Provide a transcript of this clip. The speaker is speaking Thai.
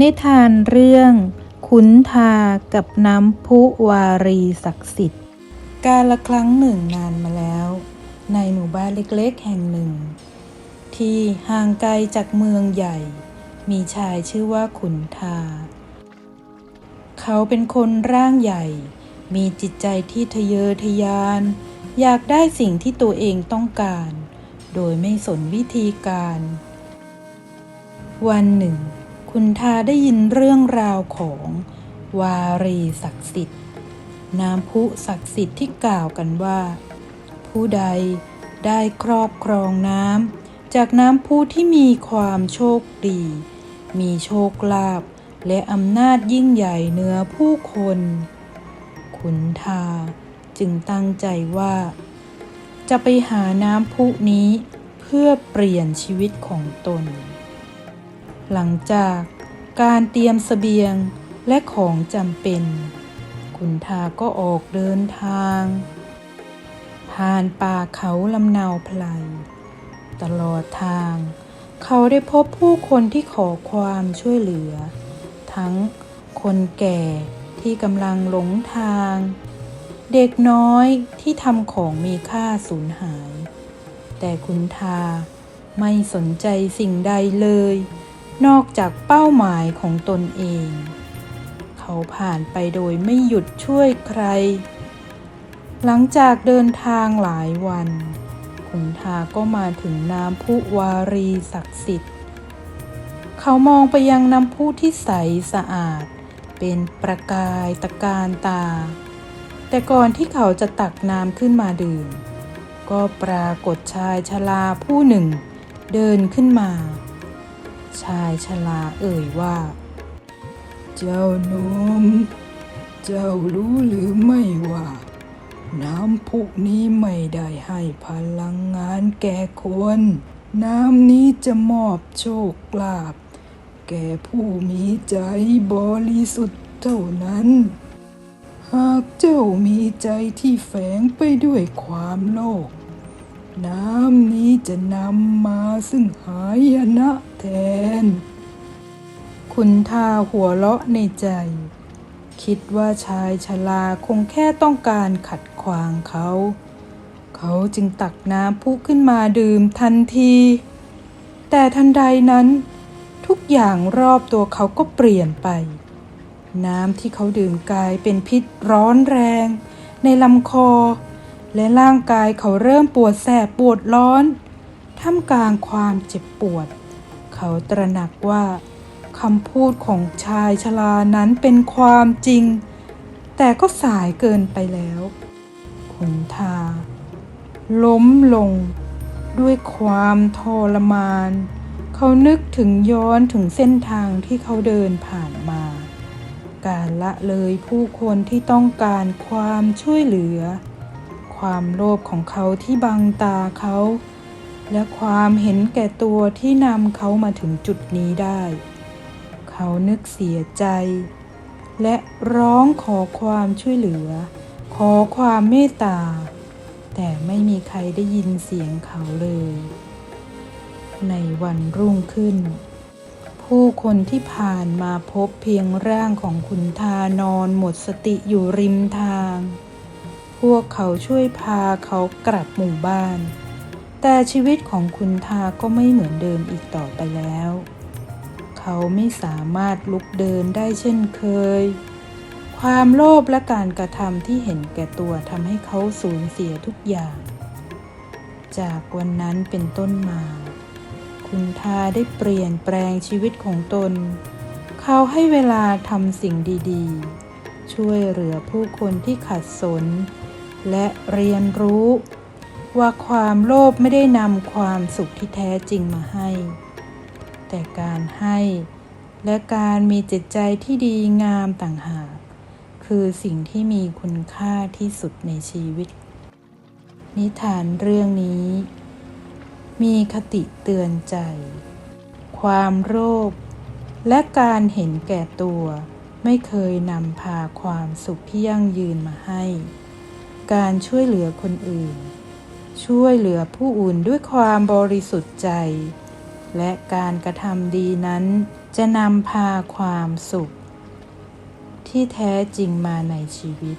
นิทานเรื่อง ขุนทากับน้ำพุวารีศักดิ์สิทธิ์ กาละครั้งหนึ่งนานมาแล้ว ในหมู่บ้านเล็กๆแห่งหนึ่ง ที่ห่างไกลจากเมืองใหญ่ มีชายชื่อว่าขุนทา เขาเป็นคนร่างใหญ่ มีจิตใจที่ทะเยอทะยาน อยากได้สิ่งที่ตัวเองต้องการ โดยไม่สนวิธีการ วันหนึ่ง คุณทาได้ยินเรื่องราวของวารีศักดิ์สิทธิ์ น้ำพุศักดิ์สิทธิ์ที่กล่าวกันว่า ผู้ใดได้ครอบครองน้ำจากน้ำพุที่มีความโชคดี มีโชคลาภและอำนาจยิ่งใหญ่เหนือผู้คน ขุนทาจึงตั้งใจว่า จะไปหาน้ำพุนี้เพื่อเปลี่ยนชีวิตของตน หลังจากการเตรียมเสบียงและของจำเป็น คุณทาก็ออกเดินทาง ผ่านป่าเขาลำนาวไพลตลอดทาง เขาได้พบผู้คนที่ขอความช่วยเหลือ ทั้งคนแก่ที่กำลังหลงทาง เด็กน้อยที่ทำของมีค่าสูญหาย แต่คุณทาไม่สนใจสิ่งใดเลย นอกจากเป้าหมายของตนเอง เขาผ่านไปโดยไม่หยุดช่วยใคร หลังจากเดินทางหลายวันขุนทาก็มาถึงน้ำพุวารีศักดิ์สิทธิ์ เขามองไปยังน้ำพุที่ใสสะอาด เป็นประกายตะการตา แต่ก่อนที่เขาจะตักน้ำขึ้นมาดื่ม ก็ปรากฏชายชราผู้หนึ่ง เดินขึ้นมา ชายชราเอ่ยว่า เจ้านม เจ้ารู้หรือไม่ว่า น้ำพุนี้ไม่ได้ให้พลังงานแก่คน น้ำนี้จะมอบโชคลาภแก่ผู้มีใจบริสุทธิ์เท่านั้น หากเจ้ามีใจที่แฝงไปด้วยความโลภน้ำนี้จะนำมาซึ่งหายนะแทน คุณทาหัวเราะในใจ คิดว่าชายชราคงแค่ต้องการขัดขวางเขา เขาจึงตักน้ำพุขึ้นมาดื่มทันที แต่ทันใดนั้น ทุกอย่างรอบตัวเขาก็เปลี่ยนไป น้ำที่เขาดื่มกลายเป็นพิษร้อนแรง ในลำคอ และร่างกายเขาเริ่มปวดแสบปวดร้อนท่ามกลางความเจ็บปวด เขาตระหนักว่า คำพูดของชายชรานั้นเป็นความจริง แต่ก็สายเกินไปแล้วขุนทา ล้มลงด้วยความทรมาน เขานึกถึงย้อนถึงเส้นทางที่เขาเดินผ่านมา การละเลยผู้คนที่ต้องการความช่วยเหลือ ความโลภของเขาที่บังตาเขาและความเห็นแก่ตัวที่นำเขามาถึงจุดนี้ได้ เขานึกเสียใจ และร้องขอความช่วยเหลือ ขอความเมตตา แต่ไม่มีใครได้ยินเสียงเขาเลย ในวันรุ่งขึ้น ผู้คนที่ผ่านมาพบเพียงร่างของคุณทานอนหมดสติอยู่ริมทาง พวกเขาช่วยพาเขากลับหมู่บ้านแต่ชีวิตของคุณทาก็ไม่เหมือนเดิมอีกต่อไปแล้ว เขาไม่สามารถลุกเดินได้เช่นเคย ความโลภและการกระทำที่เห็นแก่ตัวทำให้เขาสูญเสียทุกอย่าง จากวันนั้นเป็นต้นมา คุณทาได้เปลี่ยนแปลงชีวิตของตน เขาให้เวลาทำสิ่งดีๆ ช่วยเหลือผู้คนที่ขัดสน และเรียนรู้ว่าความโลภไม่ได้นำความสุขที่แท้จริงมาให้ แต่การให้ และการมีจิตใจที่ดีงามต่างหาก คือสิ่งที่มีคุณค่าที่สุดในชีวิต นิทานเรื่องนี้ มีคติเตือนใจ ความโลภและการเห็นแก่ตัวไม่เคยนำพาความสุขที่ยั่งยืนมาให้ การช่วยเหลือคนอื่น ช่วยเหลือผู้อื่นด้วยความบริสุทธิ์ใจ และการกระทำดีนั้น จะนำพาความสุข ที่แท้จริงมาในชีวิต